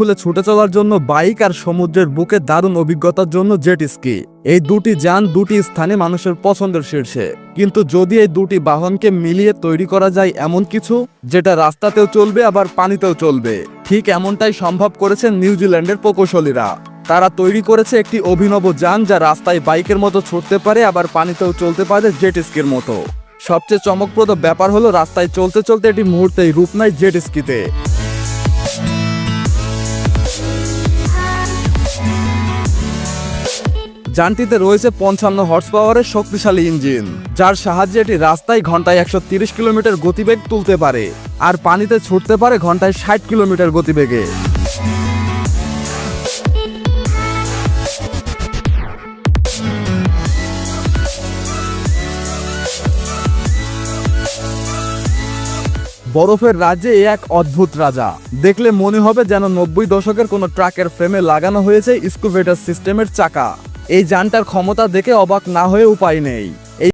খুলে ছুটে চলার জন্য বাইক আর সমুদ্রের বুকে দারুণ অভিজ্ঞতার জন্য জেট স্কি। এই দুটি যান দুটি স্থানে মানুষের পছন্দের শীর্ষে। কিন্তু যদি এই দুটি বাহনকে মিলিয়ে তৈরি করা যায় এমন কিছু, যেটা রাস্তাতেও চলবে, আবার পানিতেও চলবে। ঠিক এমনটাই সম্ভব করেছেন নিউজিল্যান্ডের প্রকৌশলীরা। তারা তৈরি করেছে একটি অভিনব যান যা রাস্তায় বাইকের মতো ছুটতে পারে, আবার পানিতেও চলতে পারে জেট স্কির মতো। সবচেয়ে চমকপ্রদ ব্যাপার হলো, রাস্তায় চলতে চলতে এটি মুহূর্তেই রূপ নেয় জেট স্কিতে। যানটিতে রয়েছে পঞ্চান্ন হর্স পাওয়ারের শক্তিশালী ইঞ্জিন, যার সাহায্যে এটি রাস্তায় ঘন্টায় একশো কিলোমিটার গতিবেগ তুলতে পারে আর পানিতে ছুটতে পারে ঘন্টায় ষাট কিলোমিটার গতিবেগে। বরফের রাজ্যে এ এক অদ্ভুত রাজা। দেখলে মনে হবে যেন নব্বই দশকের কোনো ট্রাকের ফ্রেমে লাগানো হয়েছে স্কুভেটার সিস্টেমের চাকা। এই যানটার ক্ষমতা দেখে অবাক না হয়ে উপায় নেই।